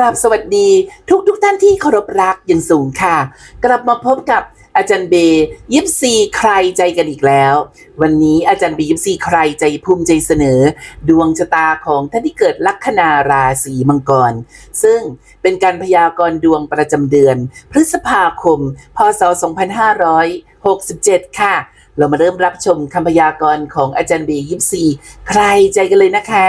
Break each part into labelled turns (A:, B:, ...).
A: ราบสวัสดีทุกทุกท่านที่เคารพรักอย่างสูงค่ะ กลับมาพบกับอาจารย์เบย์ยิปซีใครใจกันอีกแล้ว วันนี้อาจารย์เบย์ยิปซีใครใจภูมิใจเสนอ ดวงชะตาของท่านที่เกิดลัคนาราศีมังกร ซึ่งเป็นการพยากรณ์ดวงประจำเดือน พฤษภาคม พศ 2567 ค่ะ เรามาเริ่มรับชมคำพยากรณ์ของอาจารย์เบย์ยิปซีใครใจกันเลยนะคะ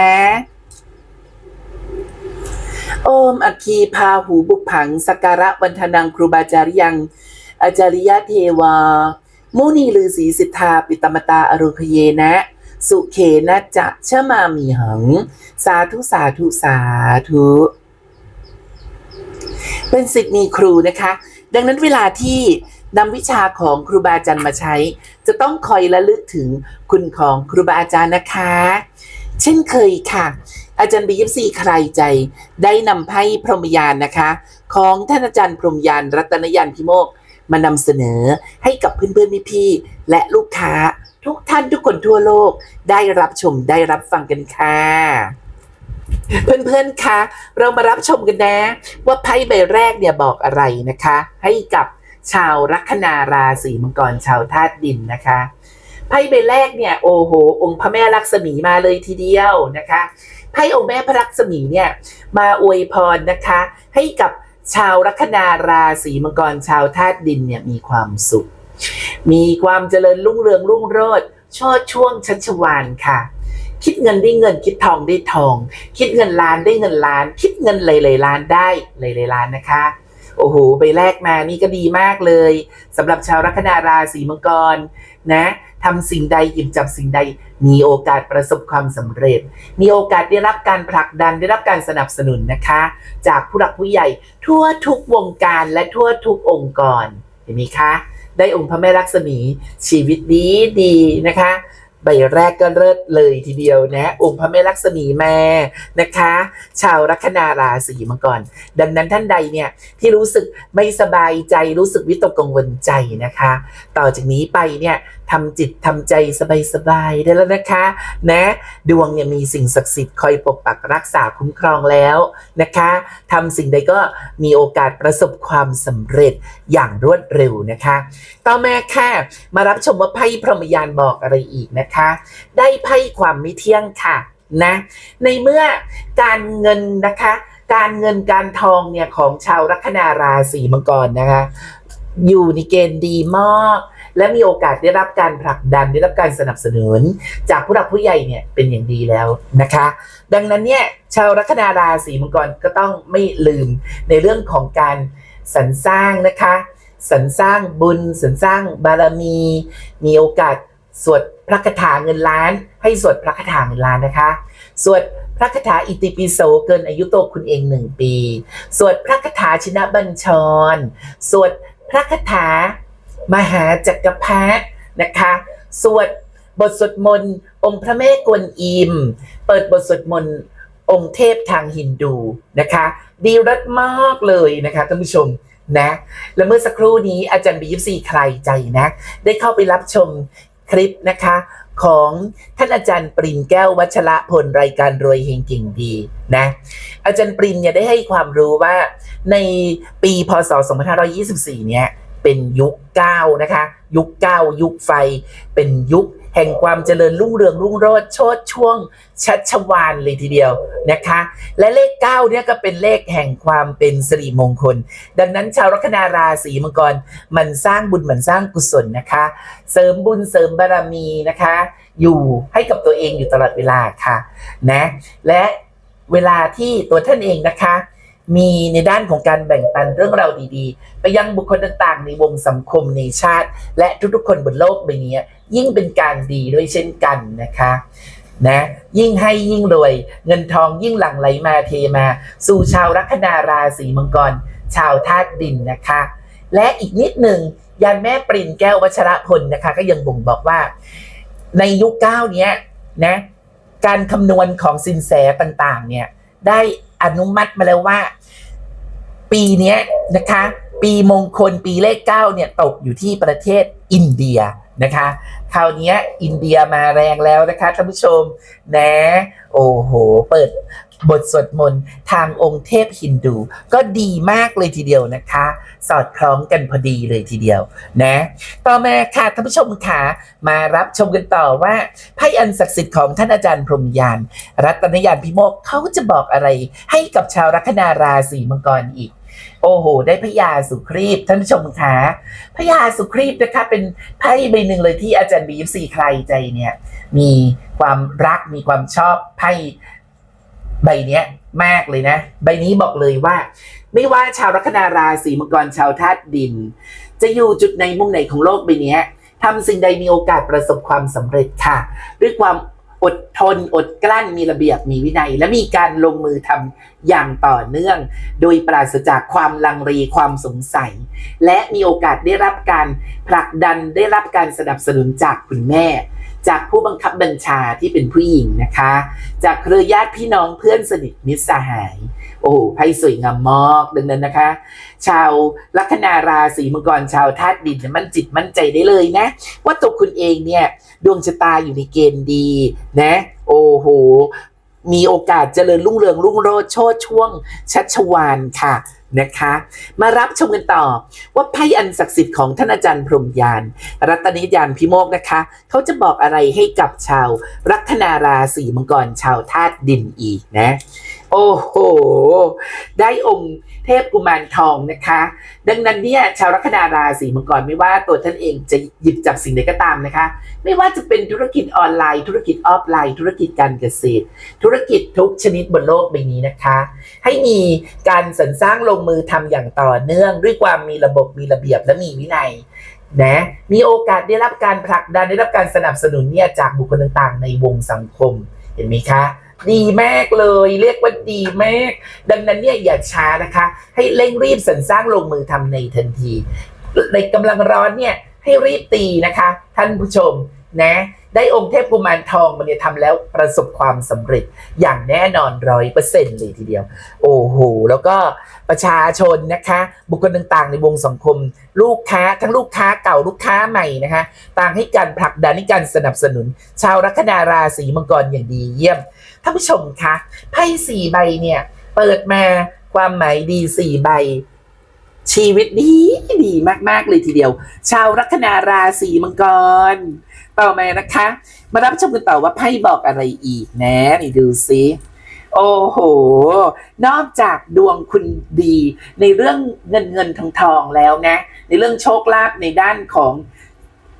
A: โอมอคีพาหูบุกผังสกการะวันทนังครูบาจาริยัง อาจาริยะเทวา มุนีลือสีสิทธาปิตมตาอรุคเยนะ สุเขนะจะชะมามีหัง สาธุสาธุสาธุ เป็นสิทธิ์มีครูนะคะ ดังนั้นเวลาที่นำวิชาของครูบาอาจารย์มาใช้ จะต้องคอยระลึกถึงคุณของครูบาอาจารย์นะคะ เช่นเคยค่ะ อาจารย์บียิปซีใครใจ ได้นำไพ่พรหมยานนะคะ ของท่านอาจารย์พรหมยานรัตนยานพิโมกมานำเสนอให้กับเพื่อนๆพี่ๆและลูกค้าทุกท่านทุกคนทั่วโลกได้รับชมได้รับฟังกันค่ะ เพื่อนๆคะเรามารับชมกันนะ ว่าไพ่ใบแรกเนี่ยบอกอะไรนะคะ ให้กับชาวลัคนาราศีมังกรชาวธาตุดินนะคะ ไพ่ใบแรกเนี่ยโอ้โห องค์พระแม่ลักษมีมาเลยทีเดียวนะคะไพ่องค์แม่พระลักษมีเนี่ยมาอวยพรนะคะ ให้กับชาวลัคนาราศีมังกรชาวธาตุดินเนี่ยมีความสุข มีความเจริญรุ่งเรืองรุ่งโรจน์ชดช่วงชัชวานค่ะ คิดเงินได้เงินคิดทองได้ทอง คิดเงินล้านได้เงินล้าน คิดเงินหลายๆล้านได้หลายๆล้านนะคะ โอ้โหใบแรกมานี่ก็ดีมากเลยสำหรับชาวลัคนาราศีมังกรนะทำสิ่งใดหยิบจับสิ่งใด มีโอกาสประสบความสำเร็จ มีโอกาสได้รับการผลักดันได้รับการสนับสนุนนะคะ จากผู้หลักผู้ใหญ่ ทั่วทุกวงการและทั่วทุกองค์กรเห็นไหมคะ ได้องค์พระแม่ลักษมีชีวิตดีดีนะคะ ใบแรกก็เลิศเลยทีเดียวนะองค์พระแม่ลักษมีแม่นะคะ ชาวลัคนาราศีมังกรดังนั้นท่านใดเนี่ยที่รู้สึกไม่สบายใจรู้สึกวิตกกังวลใจนะคะ ต่อจากนี้ไปเนี่ยทำจิตทำใจสบายๆได้แล้วนะคะ นะ ดวงเนี่ยมีสิ่งศักดิ์สิทธิ์คอยปกปักรักษาคุ้มครองแล้วนะคะทำสิ่งใดก็มีโอกาสประสบความสำเร็จอย่างรวดเร็วนะคะ ต่อมาค่ะมารับชมว่าไพ่พรหมยานบอกอะไรอีกนะคะได้ไพ่ความไม่เที่ยงค่ะนะในเมื่อการเงินนะคะ การเงินการทองเนี่ยของชาวลัคนาราศีมังกรนะคะ อยู่ในเกณฑ์ดีมากและมีโอกาสได้รับการผลักดันได้รับการสนับสนุน จากผู้หลักผู้ใหญ่เนี่ยเป็นอย่างดีแล้วนะคะ ดังนั้นเนี่ยชาวลัคนาราศีมังกรก็ต้องไม่ลืมในเรื่องของการสรรสร้างนะคะสรรสร้างบุญสรรสร้างบารมี มีโอกาส สวดพระคาถาเงินล้าน ให้สวดพระคาถาเงินล้านนะคะ สวดพระคาถาอิติปิโสเกินอายุโตวคุณเองหนึ่งปี สวดพระคาถาชินบัญชร สวดพระคาถามหาจักรพรรดินะคะ สวดบทสวดมนต์องค์พระแม่กวนอิม เปิดบทสวดมนต์องค์เทพทางฮินดูนะคะ ดีรัดมากเลยนะคะท่านผู้ชมนะและเมื่อสักครู่นี้อาจารย์บีฟซีใครใจนะ ได้เข้าไปรับชม คลิปนะคะของท่านอาจารย์ปรินแก้ววัชระพลรายการรวยเฮงเก่งดีนะอาจารย์ปรินเนี่ยได้ให้ความรู้ว่าในปีพศ 2524 เนี่ยเป็นยุคเก้านะคะ ยุคเก้ายุคไฟเป็นยุค แห่งความเจริญรุ่งเรืองรุ่งโรจน์โชดช่วงชัชวานเลยทีเดียวนะคะ และเลข9เนี่ยก็เป็นเลขแห่งความเป็นสิริมงคล ดังนั้นชาวลัคนาราศีมังกรมันสร้างบุญมันสร้างกุศลนะคะ เสริมบุญเสริมบารมีนะคะ อยู่ให้กับตัวเองอยู่ตลอดเวลาค่ะนะและเวลาที่ตัวท่านเองนะคะมีในด้านของการแบ่งปันเรื่องราวดีๆ ไปยังบุคคลต่างๆ ในวงสังคมในชาติ และทุกๆคนบนโลกใบนี้ ยิ่งเป็นการดีด้วยเช่นกันนะคะนะยิ่งให้ยิ่งรวย เงินทองยิ่งหลั่งไหลมาเทมา สู่ชาวลัคนาราศีมังกร ชาวธาตุดินนะคะ และอีกนิดหนึ่งยันแม่ปรินแก้ววัชรพลนะคะ ก็ยังบ่งบอกว่า ในยุคเก้าเนี้ยนะการคำนวณของสินแสต่างๆเนี่ยได้อนุมัติมาแล้วว่า ปีนี้นะคะ ปีมงคลปีเลขเก้าเนี่ยตกอยู่ที่ประเทศอินเดีย นะคะคราวนี้อินเดียมาแรงแล้วนะคะท่านผู้ชมนะ โอ้โห เปิดบทสวดมนต์ทางองค์เทพฮินดู ก็ดีมากเลยทีเดียวนะคะ สอดคล้องกันพอดีเลยทีเดียวนะ ต่อมาค่ะท่านผู้ชมค่ะมารับชมกันต่อว่าไพ่อันศักดิ์สิทธิ์ของท่านอาจารย์พรมยาน รัตนยานพิโมกเขาจะบอกอะไรให้กับชาวลัคนาราศีมังกรอีก โอ้โห ได้พญาสุครีบท่านผู้ชมคะพญาสุครีบนะคะเป็นไพ่ใบหนึ่งเลยที่อาจารย์บีฟซีใครใจเนี่ยมีความรักมีความชอบไพ่ใบเนี้ยมากเลยนะ ใบนี้บอกเลยว่า ไม่ว่าชาวลัคนาราศีมังกรชาวธาตุดิน จะอยู่จุดไหนมุมไหนของโลกใบนี้ทำสิ่งใดมีโอกาสประสบความสำเร็จค่ะ ด้วยความ อดทนอดกลั้นมีระเบียบมีวินัย และมีการลงมือทำอย่างต่อเนื่อง โดยปราศจากความลังเลความสงสัย และมีโอกาสได้รับการผลักดันได้รับการสนับสนุนจากคุณแม่ จากผู้บังคับบัญชาที่เป็นผู้หญิงนะคะ จากเครือญาติพี่น้องเพื่อนสนิทมิตรสหาย โอ้โหไพ่สวยงามมากดังนั้นนะคะ ชาวลัคนาราศีมังกรชาวธาตุดินมั่นจิตมั่นใจได้เลยนะ ว่าตัวคุณเองเนี่ยดวงชะตาอยู่ในเกณฑ์ดีนะ โอ้โหมีโอกาสเจริญรุ่งเรืองรุ่งโรจน์โชดช่วงชัชวานค่ะ นะคะ มารับชมกันต่อ ว่าไพ่อันศักดิ์สิทธิ์ของท่านอาจารย์พรมยาน รัตนิยานพิโมกนะคะ เขาจะบอกอะไรให้กับชาว ลัคนาราศีมังกรชาวธาตุดินอีกนะ โอ้โห ได้องค์เทพกุมารทองนะคะ ดังนั้นเนี่ยชาวลัคนาราศีมังกรไม่ว่าตัวท่านเองจะหยิบจับสิ่งใดก็ตามนะคะ ไม่ว่าจะเป็นธุรกิจออนไลน์ ธุรกิจออฟไลน์ ธุรกิจการเกษตร ธุรกิจทุกชนิดบนโลกใบนี้นะคะ ให้มีการสรรสร้างลงมือทำอย่างต่อเนื่องด้วยความมีระบบมีระเบียบและมีวินัยนะมีโอกาสได้รับการผลักดันได้รับการสนับสนุนเนี่ยจากบุคคลต่างๆ ในวงสังคมเห็นไหมคะ ดีมากเลย เรียกว่าดีมาก ดังนั้นเนี่ยอย่าช้านะคะ ให้เร่งรีบสรรสร้างลงมือทำในทันที ในกำลังร้อนเนี่ยให้รีบตีนะคะ ท่านผู้ชมนะ ได้องค์เทพกุมารทองมันเนี่ยทำแล้วประสบความสำเร็จอย่างแน่นอนร้อยเปอร์เซ็นต์เลยทีเดียว โอ้โห แล้วก็ประชาชนนะคะ บุคคลต่างๆ ในวงสังคม ลูกค้าทั้งลูกค้าเก่าลูกค้าใหม่นะคะ ต่างให้การผลักดันให้การสนับสนุน ชาวลัคนาราศีมังกรอย่างดีเยี่ยม ท่านผู้ชมคะไพ่สี่ใบเนี่ย เปิดมาความหมายดีสี่ใบ ชีวิตดีดีมากๆเลยทีเดียว ชาวลัคนาราศีมังกร ต่อมานะคะ มารับชมกันต่อว่าไพ่บอกอะไรอีกนะนี่ดูซิโอ้โห นอกจากดวงคุณดี ในเรื่องเงินเงินทองทองแล้วนะ ในเรื่องโชคลาภในด้านของ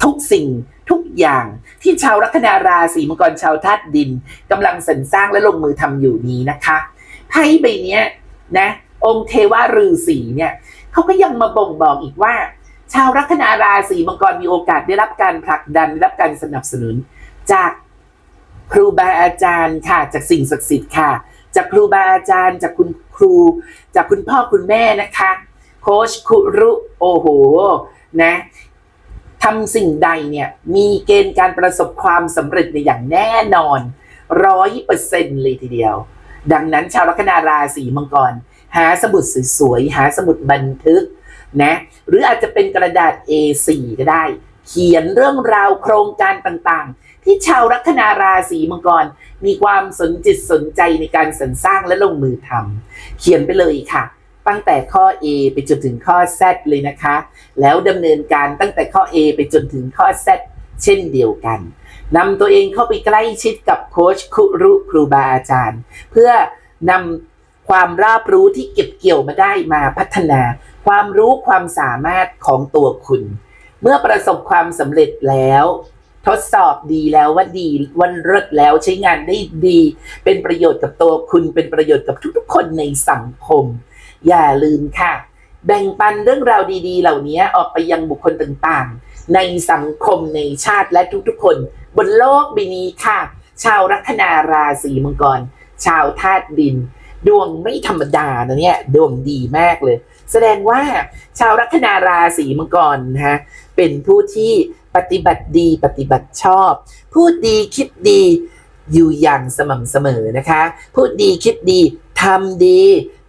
A: ทุกสิ่ง ทุกอย่างที่ชาวลัคนาราศีมังกรชาวธาตุดินกำลังสรรสร้างและลงมือทำอยู่นี้นะคะไพ่ใบเนี้ยนะ องค์เทวาฤาษีเนี่ยเขาก็ยังมาบ่งบอกอีกว่า ชาวลัคนาราศีมังกรมีโอกาสได้รับการผลักดันได้รับการสนับสนุน จากครูบาอาจารย์ค่ะจากสิ่งศักดิ์สิทธิ์ค่ะ จากครูบาอาจารย์ จากคุณครู จากคุณพ่อคุณแม่นะคะ โค้ชคุรุโอ้โหนะ ทำสิ่งใดเนี่ยมีเกณฑ์การประสบความสำเร็จในอย่างแน่นอนร้อยเปอร์เซ็นต์เลยทีเดียว ดังนั้นชาวลัคนาราศีมังกร หาสมุดสวยๆหาสมุดบันทึกนะหรืออาจจะเป็นกระดาษ A4 ก็ได้ เขียนเรื่องราวโครงการต่างๆ ที่ชาวลัคนาราศีมังกร มีความสนจิตสนใจในการสรรสร้างและลงมือทำเขียนไปเลยค่ะ ตั้งแต่ข้อ A ไปจนถึงข้อ Z เลยนะคะ แล้วดำเนินการตั้งแต่ข้อ A ไปจนถึงข้อ Z เช่นเดียวกันนำตัวเองเข้าไปใกล้ชิดกับโค้ชคุรุครูบาอาจารย์ เพื่อนำความราบรู้ที่เก็บเกี่ยวมาได้มาพัฒนา ความรู้ความสามารถของตัวคุณ เมื่อประสบความสำเร็จแล้ว ทดสอบดีแล้วว่าดีวันเลิศแล้วใช้งานได้ดี เป็นประโยชน์กับตัวคุณเป็นประโยชน์กับทุกๆ คนในสังคม อย่าลืมค่ะ แบ่งปันเรื่องราวดีๆ เหล่านี้ออกไปยังบุคคลต่างๆ ในสังคมในชาติและทุกๆคน บนโลกใบนี้ค่ะ ชาวลัคนาราศีมังกร ชาวธาตุดิน ดวงไม่ธรรมดานะเนี่ยดวงดีมากเลย แสดงว่าชาวลัคนาราศีมังกรนะฮะเป็นผู้ที่ปฏิบัติดีปฏิบัติชอบ พูดดีคิดดีอยู่อย่างสม่ำเสมอนะคะ พูดดีคิดดีทำดี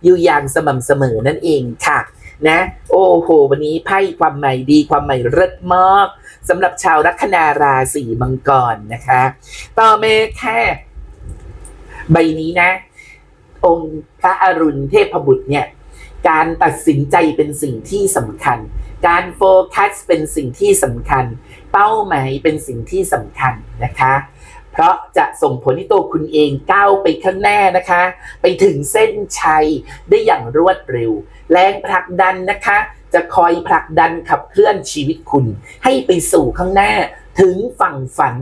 A: อยู่อย่างสม่ำเสมอนั่นเองค่ะนะโอ้โห วันนี้ไพ่ความใหม่ดีความใหม่เลิศมากสำหรับชาวลัคนาราศีมังกรนะคะ ต่อมาแค่ใบนี้นะ องค์พระอรุณเทพบุตรเนี่ย การตัดสินใจเป็นสิ่งที่สำคัญ การโฟกัสเป็นสิ่งที่สำคัญ เป้าหมายเป็นสิ่งที่สำคัญนะคะ เพราะจะส่งผลให้ตัวคุณเองก้าวไปข้างหน้านะคะ ไปถึงเส้นชัยได้อย่างรวดเร็ว แรงผลักดันนะคะ จะคอยผลักดันขับเคลื่อนชีวิตคุณ ให้ไปสู่ข้างหน้าถึงฝั่งฝัน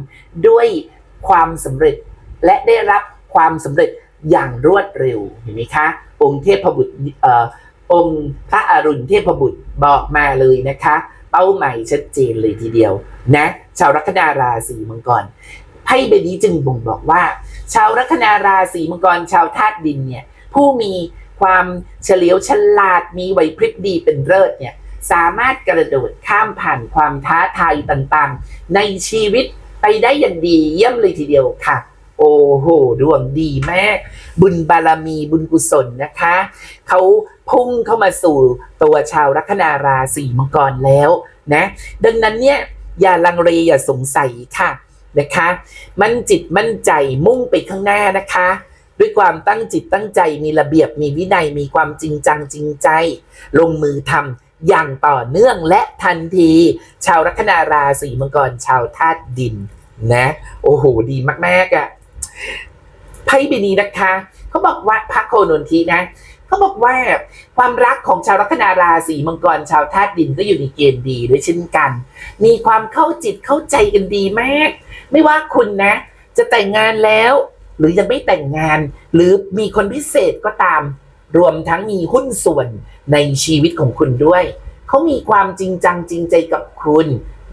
A: ด้วยความสำเร็จและได้รับความสำเร็จอย่างรวดเร็วเห็นไหมคะ องค์เทพบุตรเอ่อองค์พระอรุณเทพบุตรบอกมาเลยนะคะ เป้าหมายชัดเจนเลยทีเดียวนะ ชาวลัคนาราศีมังกร ไพ่ใบนี้จึงบ่งบอกว่า ชาวลัคนาราศีมังกรชาวธาตุดินเนี่ย ผู้มีความเฉลียวฉลาดมีไหวพริบดีเป็นเลิศเนี่ย สามารถกระโดดข้ามผ่านความท้าทายต่างๆ ในชีวิตไปได้อย่างดีเยี่ยมเลยทีเดียวค่ะ โอ้โหดวงดีแมากบุญบารมีบุญกุศลนะคะ เขาพุ่งเข้ามาสู่ตัวชาวลัคนาราศีมังกรแล้วนะ ดังนั้นเนี่ยอย่าลังเลอย่าสงสัยค่ะ นะคะ มั่นจิตมั่นใจมุ่งไปข้างหน้านะคะ ด้วยความตั้งจิตตั้งใจมีระเบียบมีวินัยมีความจริงจังจริงใจ ลงมือทำอย่างต่อเนื่องและทันที ชาวลัคนาราศีมังกรชาวธาตุดินนะ โอ้โหดีมากๆอะ่ะไพ่ใบนี้นะคะ เขาบอกว่าพระโคนนทีนะ เขาบอกว่าความรักของชาวลัคนาราศีมังกรชาวธาตุดินก็อยู่ในเกณฑ์ดีด้วยเช่นกัน มีความเข้าจิตเข้าใจกันดีมาก ไม่ว่าคุณนะ จะแต่งงานแล้ว หรือยังไม่แต่งงาน หรือมีคนพิเศษก็ตาม รวมทั้งมีหุ้นส่วนในชีวิตของคุณด้วย เขามีความจริงจังจริงใจกับคุณ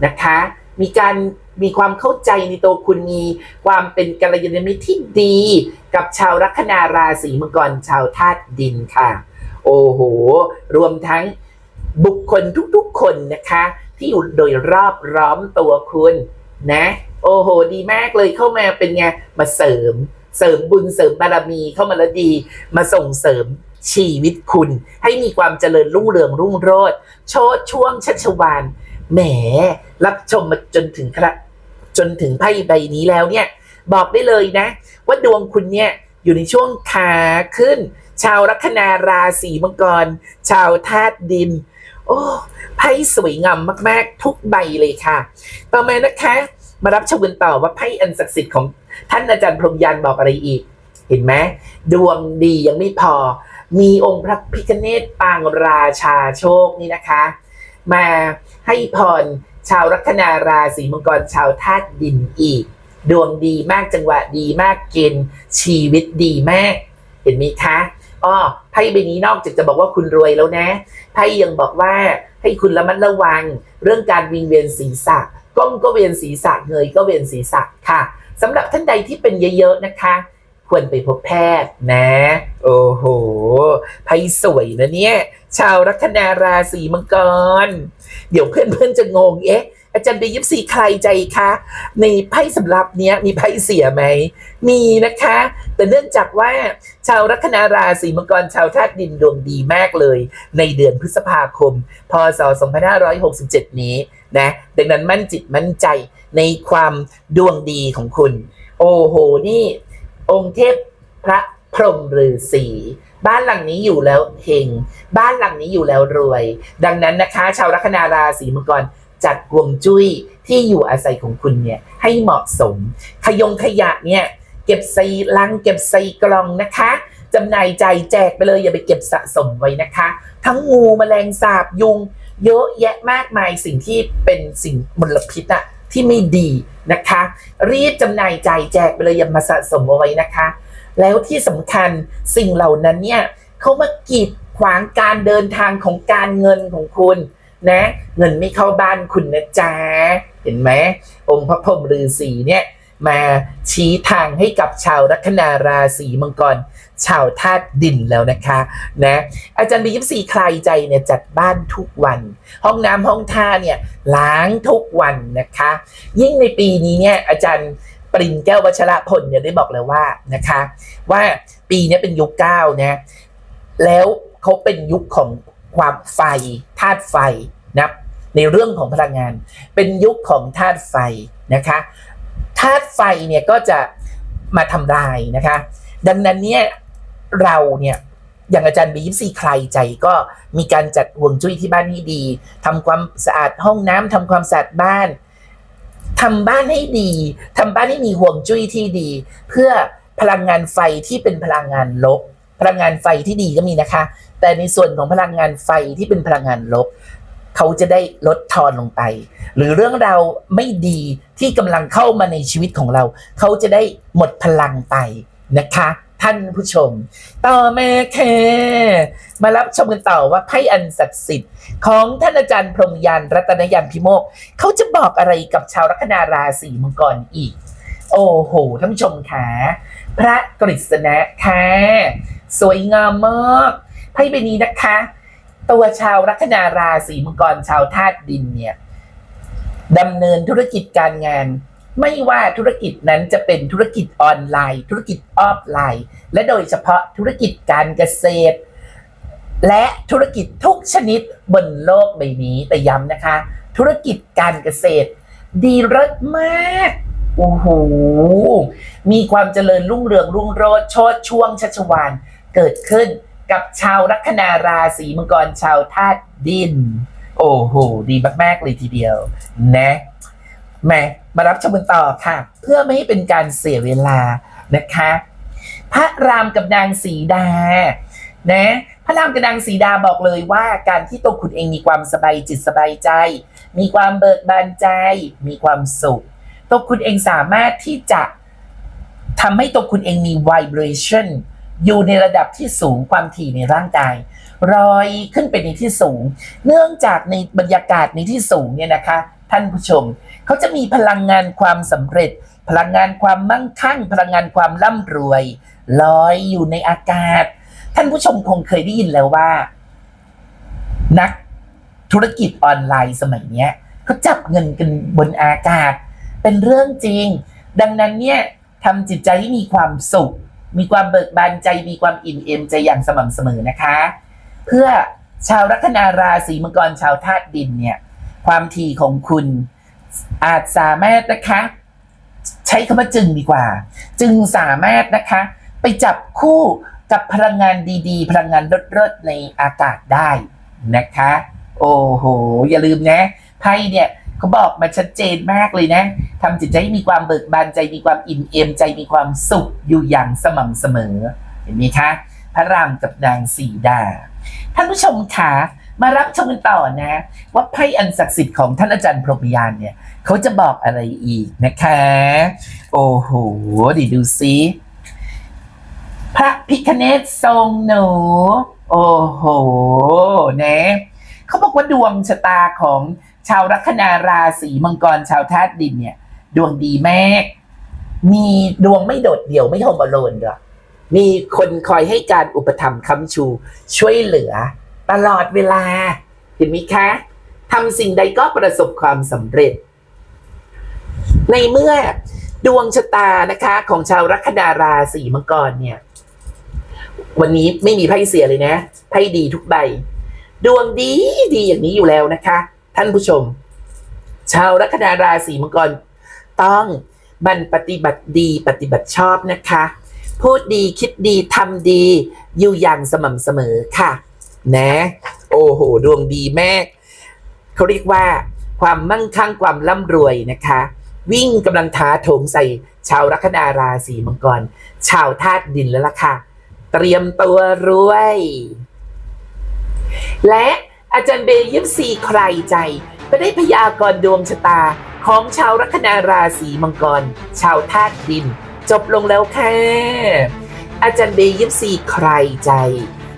A: นะคะ มีการ มีความเข้าใจในตัวคุณมีความเป็นกัลยาณมิตรที่ดี กับชาวลัคนาราศีมังกรชาวธาตุดินค่ะ โอ้โห รวมทั้งบุคคลทุกๆคนนะคะ ที่อยู่โดยรอบร้อมตัวคุณนะ โอ้โห ดีมากเลยเข้ามาเป็นไง มาเสริม เสริมบุญเสริมบารมีเข้ามาแล้วดี มาส่งเสริมชีวิตคุณ ให้มีความเจริญรุ่งเรืองรุ่งโรจน์โชดช่วงชัชวานแหม รับชมมาจนถึงครับ จนถึงไพ่ใบนี้แล้วเนี่ย บอกได้เลยนะ ว่าดวงคุณเนี่ยอยู่ในช่วงขาขึ้น ชาวลัคนาราศีมังกร ชาวธาตุดิน โอ้ไพ่สวยงามมาก ๆ ทุกใบเลยค่ะ ต่อมานะคะ มารับชมกันต่อว่าไพ่อันศักดิ์สิทธิ์ของท่านอาจารย์พรหมยานบอกอะไรอีก เห็นไหมดวงดียังไม่พอ มีองค์พระพิฆเนศปางราชาโชคนี่นะคะ มาให้พร ชาวลัคนาราศีมังกรชาวธาตุดินอีก ดวงดีมากจังหวะดีมากเกณฑ์ชีวิตดีมาก เห็นไหมคะอ้อไพ่ใบนี้นอกจากจะบอกว่าคุณรวยแล้วนะไพ่ยังบอกว่าให้คุณระมัดระวัง เรื่องการวิงเวียนศีรษะก้มก็เวียนศีรษะเงยก็เวียนศีรษะค่ะสำหรับท่านใดที่เป็นเยอะๆนะคะ ควรไปพบแพทย์นะ โอ้โหไพ่สวยนะเนี่ย ชาวลัคนาราศีมังกร เดี๋ยวเพื่อนๆจะงงเอ๊ะอาจารย์บียิปซีใครใจคะในไพ่สำรับเนี้ยมีไพ่เสียไหม มีนะคะ แต่เนื่องจากว่าชาวลัคนาราศีมังกรชาวธาตุดินดวงดีมากเลย ในเดือนพฤษภาคม พศ 2567 นี้นะดังนั้นมั่นจิตมั่นใจในความดวงดีของคุณ โอ้โห นี่ องค์เทพพระพรหมฤาษี บ้านหลังนี้อยู่แล้วเฮงบ้านหลังนี้อยู่แล้วรวย ดังนั้นนะคะ ชาวลัคนาราศีมังกรจัดฮวงจุ้ยที่อยู่อาศัยของคุณเนี่ยให้เหมาะสม ขยงขยะเนี่ยเก็บใส่ลังเก็บใส่กล่องนะคะจำหน่ายใจแจกไปเลยอย่าไปเก็บสะสมไว้นะคะ ทั้งงูแมลงสาบยุง เยอะแยะมากมายสิ่งที่เป็นสิ่งมลพิษอะที่ไม่ดีนะคะ รีบจำหน่ายใจแจกไปเลยอย่ามาสะสมเอาไว้นะคะ แล้วที่สำคัญสิ่งเหล่านั้นเนี่ยเขามากีดขวางการเดินทางของการเงินของคุณนะ เงินไม่เข้าบ้านคุณนะจ๊ะเห็นไหมองค์พระพรหมฤาษีเนี่ยมาชี้ทางให้กับชาวลัคนาราศีมังกร ชาวธาตุดินแล้วนะคะนะอาจารย์บียิปซีคลายใจเนี่ยจัดบ้านทุกวัน ห้องน้ำห้องท่าเนี่ยล้างทุกวันนะคะ ยิ่งในปีนี้เนี่ยอาจารย์ ปรินแก้ววัชระพลเนี่ยได้บอกเลยว่านะคะ ว่าปีนี้เป็นยุคเก้านะแล้วเขาเป็นยุคของความไฟธาตุไฟนะในเรื่องของพลังงาน เป็นยุคของธาตุไฟนะคะธาตุไฟเนี่ยก็จะมาทำลายนะคะ ดังนั้นเนี่ยเราเนี่ยอย่างอาจารย์บียิปซีใครใจก็มีการจัดห่วงจุ้ยที่บ้านให้ดีทำความสะอาดห้องน้ำทำความสะอาดบ้าน ทำบ้านให้ดีทำบ้านให้มีห่วงจุ้ยที่ดี เพื่อพลังงานไฟที่เป็นพลังงานลบ พลังงานไฟที่ดีก็มีนะคะ แต่ในส่วนของพลังงานไฟที่เป็นพลังงานลบ เขาจะได้ลดทอนลงไป หรือเรื่องราวไม่ดีที่กำลังเข้ามาในชีวิตของเรา เขาจะได้หมดพลังไปนะคะ ท่านผู้ชม ต่อมาค่ะมารับชมกันต่อว่าไพ่อันศักดิ์สิทธิ์ของท่านอาจารย์พรหมยานรัตนยานพิโมกเขาจะบอกอะไรกับชาวลัคนาราศีมังกรอีก โอ้โหท่านผู้ชมค่ะพระกฤษณะค่ะสวยงามมากไพ่ใบนี้นะคะ ตัวชาวลัคนาราศีมังกรชาวธาตุดินเนี่ยดำเนินธุรกิจการงาน ไม่ว่าธุรกิจนั้นจะเป็นธุรกิจออนไลน์ ธุรกิจออฟไลน์ และโดยเฉพาะธุรกิจการเกษตร และธุรกิจทุกชนิดบนโลกใบนี้แต่ย้ำนะคะ ธุรกิจการเกษตร ดีเลิศมากโอ้โหมีความเจริญรุ่งเรืองรุ่งโรจน์โชดช่วงชัชวานเกิดขึ้นกับชาวลัคนาราศีมังกรชาวธาตุดิน โอ้โห ดีมาก ๆ เลยทีเดียว นะแม่ มารับชมกันต่อค่ะ เพื่อไม่ให้เป็นการเสียเวลานะคะ พระรามกับนางสีดา นะพระรามกับนางสีดาบอกเลยว่าการที่ตัวคุณเองมีความสบายจิตสบายใจ มีความเบิกบานใจ มีความสุขตัวคุณเองสามารถที่จะทำให้ตัวคุณเองมี vibration อยู่ในระดับที่สูงความถี่ในร่างกายลอยขึ้นไปในที่สูง เนื่องจากในบรรยากาศในที่สูงเนี่ยนะคะ ท่านผู้ชม เขาจะมีพลังงานความสำเร็จ พลังงานความมั่งคั่ง พลังงานความร่ำรวยลอยอยู่ในอากาศ ท่านผู้ชมคงเคยได้ยินแล้วว่า นักธุรกิจออนไลน์สมัยเนี้ยเขาจับเงินกันบนอากาศ เป็นเรื่องจริง ดังนั้นเนี่ยทำจิตใจให้มีความสุข มีความเบิกบานใจมีความอิ่มเอมใจอย่างสม่ำเสมอนะคะ เพื่อชาวลัคนาราศีมังกรชาวธาตุดินเนี่ย ความถี่ของคุณ อาจสามารถนะคะ ใช้คำว่าจึงดีกว่า จึงสามารถนะคะ ไปจับคู่กับพลังงานดีๆ พลังงานเลิศๆในอากาศได้นะคะ โอ้โห อย่าลืมนะไพ่เนี่ยเขาบอกมาชัดเจนมากเลยนะทำจิตใจให้มีความเบิกบานใจมีความอิ่มเอมใจมีความสุขอยู่อย่างสม่ำเสมอ เห็นไหมคะ พระรามกับนางสีดาท่านผู้ชมคะ มารับชมกันต่อนะ ว่าไพ่อันศักดิ์สิทธิ์ของท่านอาจารย์พรหมยานเนี่ย เขาจะบอกอะไรอีกนะคะ โอ้โหดิดูซิพระพิคเนศทรงหนู โอ้โหนะเขาบอกว่าดวงชะตาของชาวลัคนาราศีมังกรชาวธาตุดินเนี่ย ดวงดีมากมีดวงไม่โดดเดี่ยวไม่โฮมอโลนด้วยมีคนคอยให้การอุปถัมภ์ค้ำชูช่วยเหลือ ตลอดเวลา เห็นไหมคะทำสิ่งใดก็ประสบความสำเร็จ ในเมื่อดวงชะตานะคะของชาวลัคนาราศีมังกรเนี่ย วันนี้ไม่มีไพ่เสียเลยนะไพ่ดีทุกใบ ดวงดีดีอย่างนี้อยู่แล้วนะคะ ท่านผู้ชม ชาวลัคนาราศีมังกร ต้องบันปฏิบัติดีปฏิบัติชอบนะคะ พูดดีคิดดีทำดี อยู่อย่างสม่ำเสมอค่ะ นะ โอ้โห ดวงดีแม่เขาเรียกว่าความมั่งคั่งความร่ำรวยนะคะ วิ่งกำลังท้าโถมใส่ชาวลัคนาราศีมังกร ชาวธาตุดินแล้วล่ะค่ะ เตรียมตัวรวย และอาจารย์เบย์ยิปซีใครใจก็ได้พยากรณ์ดวงชะตาของชาวลัคนาราศีมังกร ชาวธาตุดิน จบลงแล้วค่ะ อาจารย์เบย์ยิปซีใครใจ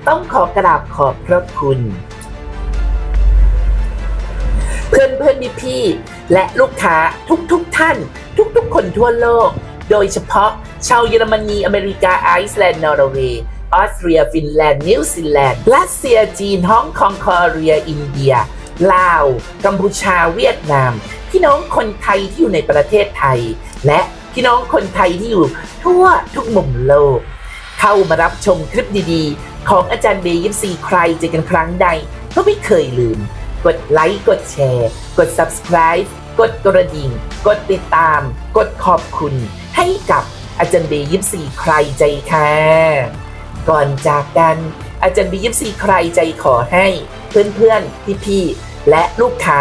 A: ต้องขอกราบขอบพระคุณ เพื่อนเพื่อนพี่พี่ๆและลูกค้าทุกๆทท่าน ทุกๆ คนทั่วโลก โดยเฉพาะชาวเยอรมนี อเมริกา ไอซ์แลนด์ นอร์เวย์ ออสเตรีย ฟินแลนด์ นิวซีแลนด์ รัสเซีย จีน ฮ่องกงคอเรีย อินเดีย ลาว กัมพูชา เวียดนาม พี่น้องคนไทยที่อยู่ในประเทศไทย และพี่น้องคนไทยที่อยู่ทั่วทุกมุมโลก เข้ามารับชมคลิปดีๆ ของอาจารย์เบย์ยิปซีใครเจอกันครั้งใด ก็ไม่เคยลืม กดไลค์กดแชร์ กด subscribe กดกระดิ่ง กดติดตาม กดขอบคุณ ให้กับอาจารย์เบยิบสี่ใครใจค่ะก่อนจากกันอาจารย์เบยิบสี่ใครใจขอให้ เพื่อนๆ พี่ๆ และลูกค้า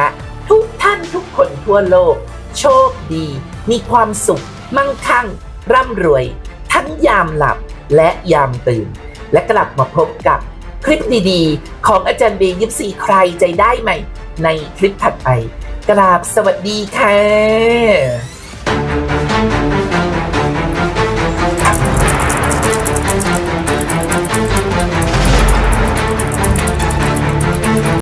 A: ทุกท่านทุกคนทั่วโลก โชคดี มีความสุข มั่งคั่ง ร่ำรวย ทั้งยามหลับและยามตื่น และกลับมาพบกับคลิปดีๆ ของอาจารย์เบยิบสี่ใครใจได้ไหมในคลิปถัดไป กราบสวัสดีค่ะ